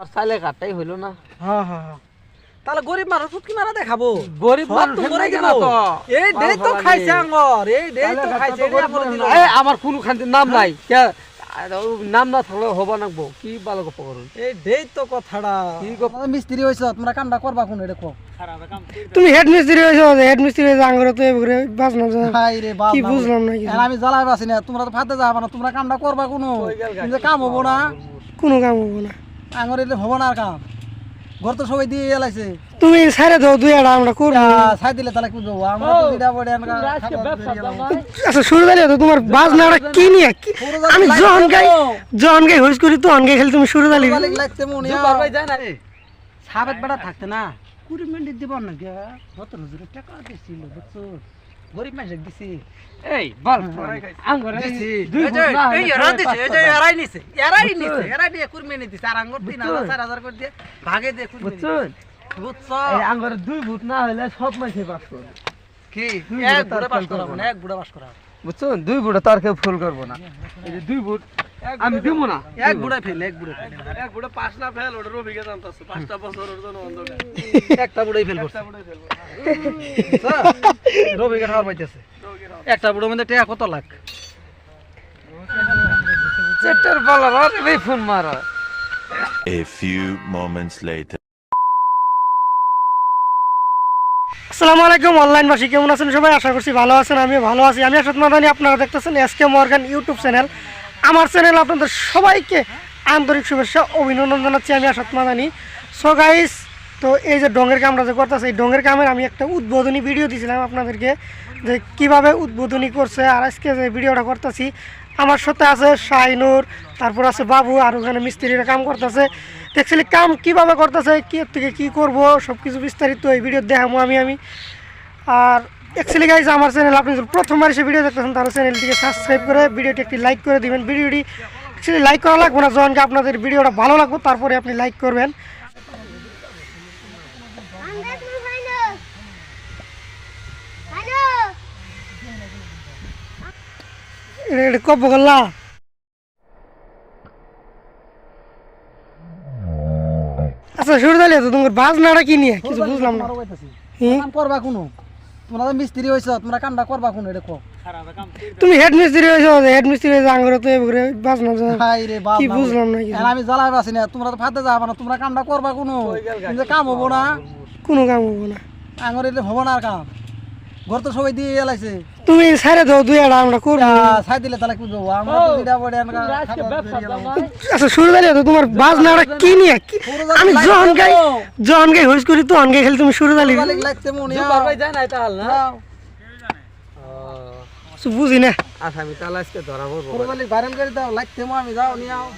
আর চাইলে কাটাই হইল না। হ্যাঁ হ্যাঁ হ্যাঁ। তাহলে গরিব মানুষ ফুটকি মারা দেখাবো। গরিব মানুষ তো করে নাই দিব। না তো। এই ডেই তো খাইছে। আঙ্গর এই চাইলে তো খাইছে এই আমরে। নাই। কোনো খান্তির নাম নাই। কে নাম না থাকলে হবা নাকবো কি ভালো গপ করুন এই ডেই তো কথাটা। কি গপ মিস্ত্রি হইছ তোমরা কামটা করবা কোন এটা কো তুমি হেড মিস্ত্রি হয়েছো হেড মিস্ত্রি হয়েছে আঙ্গুরে তো এবারে বাস না। যায়। হাই রে বাপ কি বুঝলাম না। আর আমি জ্বালাই বাসি না তোমরা তো ফাতে যাবা না তোমরা কামটা করবা কোন? কাম হব না। কোনো কাম হব না। আঙ্গর এলে হব না আর কাম। ঘর তো সবাই দিয়ে এলাইছে। তুমি সাইডে দাও দুই আড়া আমরা করব। ছাই দিলে তাহলে কি দেবো আমরা তো দিদা বড়ে আচ্ছা শুরু দিলে তো তোমার বাস নাড়া কি নিয়ে? কি- আমি যখন গাই যখন গাই হইস করি তখন গাই খালি তুমি শুরু দিলি। লাগতে মনে দুবার ভাই যায় না সাবেত বেড়া থাকতে না। কুড়ি মিনিট দিব না গে। কত রোজের টাকা দিছিল দেখছ গরিব মানুষ দিছি এই বল আঙ্গুরে দুই না এই এরা দিছে এই যে এরাই নিছে এরাই নিছে এরাই দিয়ে কুরমে দিছে আর আঙ্গুর তিন হাজার চার হাজার করে দিয়ে ভাগে দিয়ে কুরমে বুঝছেন বুঝছ এই আঙ্গুর দুই ফুট না হলে সব মাইছে পাস করবে। কি? এক বুড়ো পাস করাবো না। এক বুড়া পাস করাবো। বুঝছেন? দুই বুড়া তার কেউ ফুল করব না। এই যে দুই ফুট আমি দিব না। এক বুড়া ফেল এক বুড়া ফেল। এক বুড়ো পাঁচ না ফেল অভিজ্ঞতা জানতেছে পাঁচটা বছর ওর জন্য একটা বুড়াই ফেল করছে। রবি কাঠ খাওয়ার পাইতেছে। একটা বুড়ো মধ্যে টাকা কত লাখ? চেটার বলার আরে ভাই ফোন মারা। A few moments later. আসসালামু আলাইকুম অনলাইনবাসী কেমন আছেন সবাই? আশা করছি ভালো আছেন আমি ভালো আছি। আমি আসাদ মাদানি আপনারা দেখতেছেন S K Morgan YouTube channel আমার চ্যানেল আপনাদের সবাইকে আন্তরিক শুভেচ্ছা, অভিনন্দন জানাচ্ছি, আমি আসাদ মাদানি। সো গাইস তো এই যে ডঙ্গের কামরা যে করতেছে, এই ডঙ্গের কামের আমি একটা উদ্বোধনী ভিডিও দিয়েছিলাম আপনাদেরকে, যে কীভাবে উদ্বোধনী করছে আর আজকে যে ভিডিওটা করতেছি, আমার সাথে আছে শাহিনুর, তারপর আছে বাবু আর ওখানে মিস্ত্রিরা কাম করতেছে। অ্যাকচুয়ালি কাম কীভাবে করতেছে, কি থেকে কি করব সব কিছু বিস্তারিত এই ভিডিও দেখাবো আমি আমি। আর অ্যাকচুয়ালি গাইজ আমার চ্যানেল আপনি যদি প্রথমবার এসে ভিডিও দেখতেছেন তাহলে চ্যানেলটিকে সাবস্ক্রাইব করে ভিডিওটি একটি লাইক করে দিবেন। ভিডিওটি অ্যাকচুয়ালি লাইক করা লাগবে না যখনকে আপনাদের ভিডিওটা ভালো লাগবে তারপরে আপনি লাইক করবেন। কব করলা। আচ্ছা শুরু দিলে তো তোমার বাজ নাড়া কি নিয়ে? কিছু বুঝলাম না? করবা কোনো? তোমরা তো মিস্ত্রি হইছ তোমরা কামটা করবা কোনো এটা কো? তুমি হেড মিস্ত্রি হয়েছো হেড মিস্ত্রি হয়েছো আঙ্গুর তো এবারে বাজনা হাই রে বাবা কি বুঝলাম না কিছু। আমি জ্বালাই বাসি না তোমরা তো ফাতে যাবা না তোমরা কামটা করবা কোনো। কাম হব না। কোনো কাম হব না। আঙ্গুর এলে হব না আর কাম। ঘর তো সবাই দিয়ে এলাইছে। তুমি সাইডে দাও দুই আড়া আমরা করব। দিলে তাহলে কি দেবো আমরা তো দিদা বড়ে আচ্ছা শুরু দিলে তো তোমার বাজ নাড়া কি নিয়ে? আমি যখন গাই যখন গাই হইস করি তখন গাই খালি তুমি শুরু দিলি। লাগতে মনে দুবার ভাই যায় না তাহলে না? কিছু বুঝি না। আচ্ছা আমি তাহলে আজকে ধরা পড়ব ভাইরাল করে দাও লাগতে মো আমি যাও নিয়ে আও।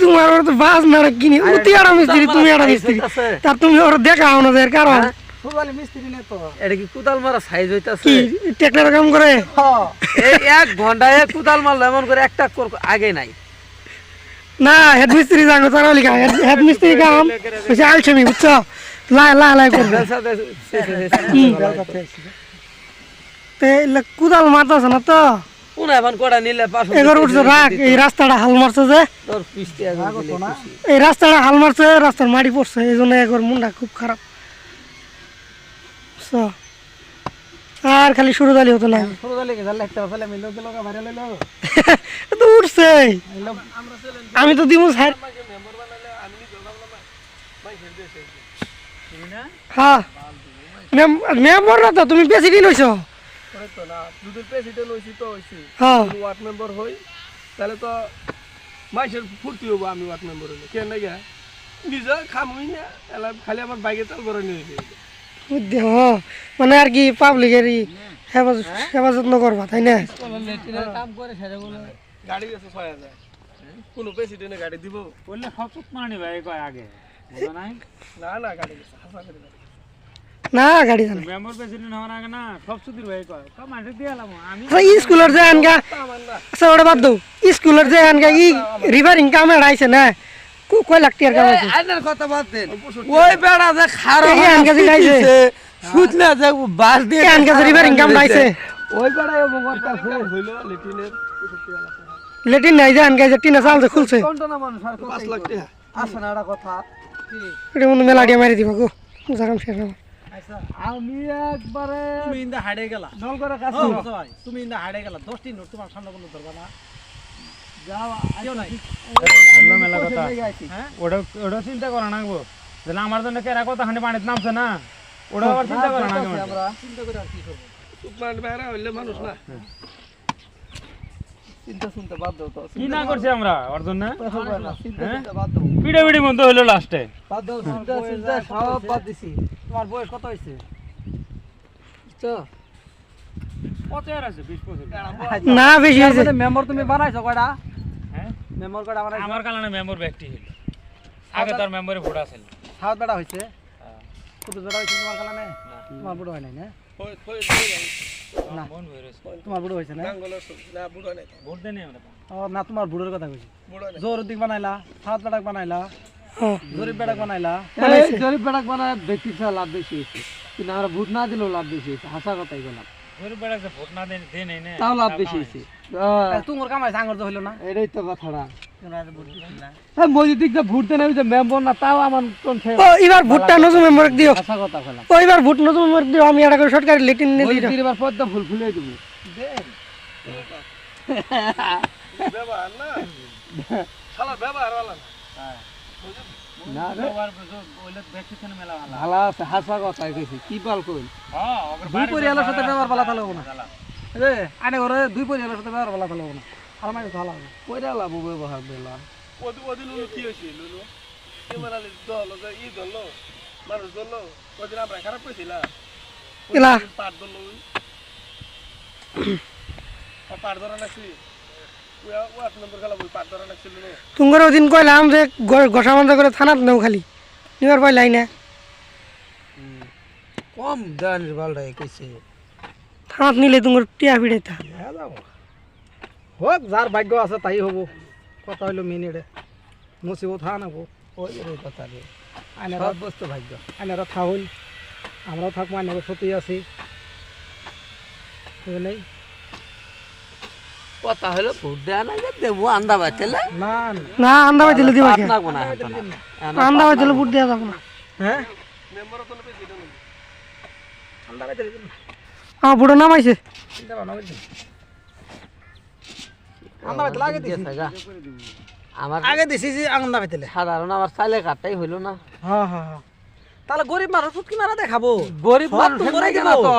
তোমার ওর তো বাজ নাড়া কি নিয়ে অতি আড়া মিস্ত্রি তুমি আড়া মিস্ত্রি তার তুমি ওর দেখাও না এর কারণ। ফুলবালি মিস্ত্রি নে তো এটা কি কুদাল মারা সাইজ হইতাছে কি কাম করে হ্যাঁ এই এক ঘন্টায় কুদাল মারলো এমন করে একটা কর- আগে নাই না হেড মিস্ত্রি জানো তারা লিখা হেড মিস্ত্রি কাম হচ্ছে আলছেমি বুঝছ লাই লাই লাই করবে তো কুদাল মারতেছে না তো কোন এখন নিলে পাঁচশো এগারো রাখ এই রাস্তাটা হাল মারছে যে এই রাস্তাটা হাল মারছে রাস্তার মাটি পড়ছে এই জন্য মুন্ডা খুব খারাপ বুঝছ? আর খালি শুরু দালি হতো না। ফুলবালি কে লাগতে ফেলে মিলো গেল ভাইরাল হইল এ তো উঠছে আমি তো দিব স্যার। হ্যাঁ। মেম্বার না তো তুমি দিন হইছো। তো না দুদিন প্রেসিডেন্ট হয়েছি তো হয়েছি হ্যাঁ। ওয়ার্ড মেম্বার হই। তাহলে তো মাইসের ফুর্তি হব আমি ওয়ার্ড মেম্বার হইলে কেন না নিজে খামুই না এলা খালি আমার বাইকে চাল করে নিয়ে মানে আর কি পাবলিকের হেফাজত হেফাজত করবা তাই না? কাম করে সেটা বলে গাড়ি আছে ছয় হাজার। কোনো প্রেসিডেন্টে গাড়ি দিব? বললে সব চুপ মানি ভাই কয় আগে? না না গাড়ি গেছে হাসা না গাড়ি জানে। মেম্বার প্রেসিডেন্ট হওয়ার আগে না সব সুধীর ভাই কয় সব মাঠে দিয়ে এলাম আমি আচ্ছা স্কুলের যে আনগা আচ্ছা ওটা বাদ দাও। স্কুলের যে আনগা ই রিভারিং কামে আইছে না? কো- কয় লাখ টাকার কাম আছে? আইনের কথা বাদ দেন ওই বেড়া যে খারো এই আনগা গাইছে। সুতলে যে বাস দিয়ে এই আনগা যে রিভারিং কাম ওই বেড়া এবং করতেছে হইল লেট্রিনের। পঁয়ষট্টি হাজার টাকা। লেটিন নাই যে আনগা যে টিনা চাল যে খুলছে। কোনটা না মানুষ আর লাখ টাকা আছে না একটা কথা। এটা মনে মেলা দিয়ে মারি দিবা গো। জাগাম শেষ আমার আচ্ছা আমি একবারে তুমি ইন্দা হাড়ে গেলা। নল করে তুমি ইন্দা হাড়ে গেলা। দশটি নোট তোমার সামনে কোনো ধরবা না যাও কেউ নাই বলল মেলা কথা আইছি হ্যাঁ ওটা ওটা চিন্তা করা নাগবো তাহলে আমার জন্য কেরা কথা খানি পানিতে নামছে না ওটা আবার চিন্তা করা নাগবো আমরা চিন্তা করে আর কি করব তুকমান বেড়া হইলে মানুষ না চিন্তা শুনতে বাধ্য তো কি না করছি আমরা ওর জন্য চিন্তা হ্যাঁ? শুনতে বাধ্য পিড়ে পিড়ি বন্ধ হইল লাস্টে বাধ্য চিন্তা চিন্তা সব বাদ দিছি তোমার বয়স কত হয়েছে তো পচার আছে বিশ পঁচিশ না বেশি হয়েছে মেম্বার তুমি বানাইছো কয়টা হ্যাঁ মেম্বার কয়টা বানাইছো আমার কারণে মেম্বার ব্যক্তি হইল। আগে তার মেম্বারে ভোট আছে সাত বেড়া হয়েছে কত বেড়া হয়েছে তোমার কালানে তোমার বুড়ো হয় নাই না? মন হয়ে তোমার বুড়ো হয়েছে না? না আমরা তোমার বুড়োর কথা কইছি। জোর দিক বানাইলা সাত বেড়াক বানাইলা হ্যাঁ। জরিপ বেড়াক বানাইলা। জরিপ বেড়াক বানায় ব্যক্তি লাভ বেশি হয়েছে। কিন্তু আমরা ভোট না দিলেও লাভ বেশি হয়েছে। হাসা কথাই বললাম। গরিব বেড়া যে ভোট না দেন দেন তাও লাভ বেশি হয়েছে। তোমার তো হইল না? এটাই তো কথাটা তোমরা হ্যাঁ মসজিদ দিক দিয়ে ভোট দেন যে মেম্বার না তাও আমার কোন ও এবার ভোটটা নতুন মেম্বার দিও। হাসা কথা বললাম ও এবার ভোট নতুন মেম্বার দিও আমি একটা করে সরকারি লেটিন নিয়ে মসজিদ দিই দিবার পর তো ফুল ফুলে দেবো। ব্যবহার না শালা ব্যবহার वाला না। না রে। ওইলে ব্যক্তি থেকে মেলা ভালো। ভালো আছে হাসা কথা কইছি কি বাল কই হ্যাঁ ওগর সাথে ব্যবহার থাকব না। রে আনে ঘরে দুই পরিয়ালের সাথে ব্যবহার ভালো থাকব না। আর মানে ভালো হবে কইরা লাভ ব্যবহার বেলা ওদি ওদি লুলু কি হইছে লুলু? ক্যামেরা দল যে ই দল মানুষ দল ওদিন আমরা খারাপ কইছিলা এলা পাট দল পাট ধরা নো তোমার ওদিন কইলাম যে গোসা বন্ধ করে থানাত নেও খালি। নিবার পাইলাই না। কম দেন বালটা কইছে। থানাত নিলে তোমার টিয়া ফিড়াইতা হোক যার ভাগ্য আছে তাই হব। কথা হইল মিনিটে মুসিবত হা নাবো ওই রে কথা রে আইনের বস্তু ভাগ্য। আইনের থা হইল আমরাও থাকব আইনের সত্যি আছি। বুঝলেই কথা হলো ভোট দেয়া না যে দেবো আন্দা বাচলে না না। আন্দা দিলে দিবা আন্দা পাই ভোট দেওয়া যাবে না। হ্যাঁ? মেম্বার তো নেবে দিল আমার ভোটও নামাইছে আমার আগে দিছি যে আন্দা বাইতে সাধারণ আমার চাইলে কাটাই হইল না। হ্যাঁ হ্যাঁ হ্যাঁ। তাহলে গরিব মানুষ ফুটকি মারা দেখাবো। গরিব মানুষ তো হেন করে নাই দিব। না তো?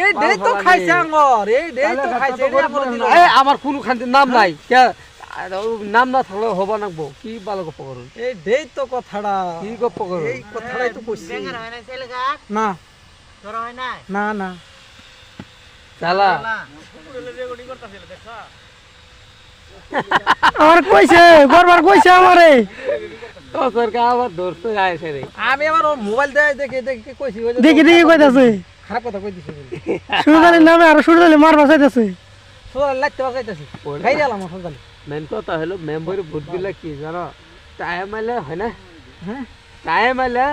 এই ডেই তো খাইছে আঙ্গর এই ডেই তো খাইছে এই আমরে কোনো নাম নাই। কে আর নাম না থাকলে হবা নাকবো কি ভালো গপ্প করুন এই ডেই তো কথাটা। কি গপ্প করুন এই কথাটাই তো কইছি। না। না না। চালা আমার কইছে বারবার কইছে আমারে। তো সরকার আবার ধরতে যাইছে রে। আমি ওর মোবাইল দেয় দেখে দেখে কইছি দেখি দেখি কইতাছে। খারাপ কথা কই দিছি নামে আর সুরদালি মারবা চাইতেছে সোয়াল লাগতে বাজাইতাছি খাই গেলাম আমার সোয়াল মেন কথা হলো মেম্বারে ভোট দিলে কি জানো? টাইম আইলে হয় না? হ্যাঁ? টাইম আইলে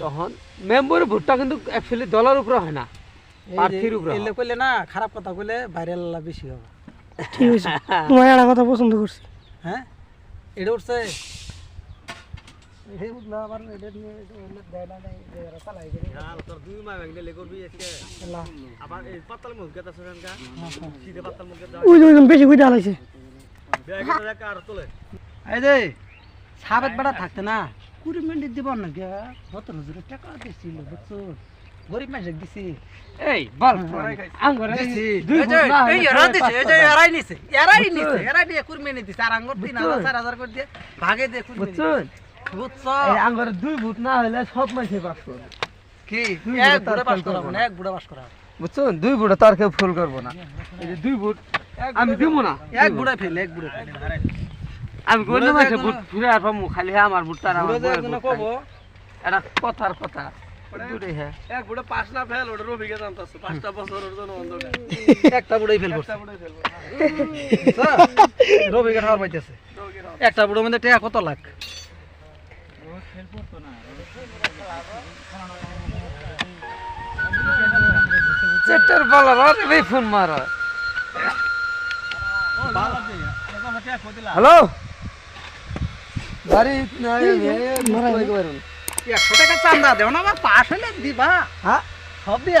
তখন মেম্বারে ভোটটা কিন্তু অ্যাকচুয়ালি দলের উপরে হয় না। প্রার্থীর উপরে এলে কইলে না খারাপ কথা কইলে ভাইরাল বেশি হবে। ঠিক আছে। তোমার একটা কথা পছন্দ করছি। হ্যাঁ? এটা উঠছে? বেশি এই যে সাবেত বেড়া থাকতে না কুড়ি মিনিট দিব না গে কত রোজের টাকা দিছিল দেখছ গরিব মানুষ দিছি। এই বল। আঙ্গরে দুই ভোট না হইলে এরাই নিছে এরাই নিছে এরাই দিয়ে কুড়ি মিনিট দিছে আর আঙ্গুর তিন হাজার চার হাজার করে দিয়ে ভাগে দিয়ে মিনিট বুঝছেন বুঝছ? এই আঙ্গরে দুই ভোট না হইলে সব মানুষই পাস করবে। কি? দুই এক বুড়ে পাস ফেল না না। এক বুড়ে পাস করা বুঝছেন দুই তার কেউ ফুল করব না। এই যে দুই ভোট আমি দিব না। এক বুড়ে ফেল এক বুড়ে ফেল। আমি কোন বুড়ো মাসে যে ফিরে আর পাবো খালি আমার ভোটটা আর আমার যে এটা কথার কথা। দুটোই হ্যাঁ। এক বুড়া পাঁচ না ফেল ওটা রবিকে জানতাছে পাঁচটা বছর ওর জন্য অন্ধকার। একটা বুড়েই ফেল করছে। একটা পাইতেছে বুড়ো মধ্যে টাকা কত লাখ? চেটার বলার আরে ফোন মারা। হ্যালো? বাড়ি নাই একশো টাকা চান্দা দেও না? আমার পাশ হলে দিবা। হ্যাঁ? সব দিয়ে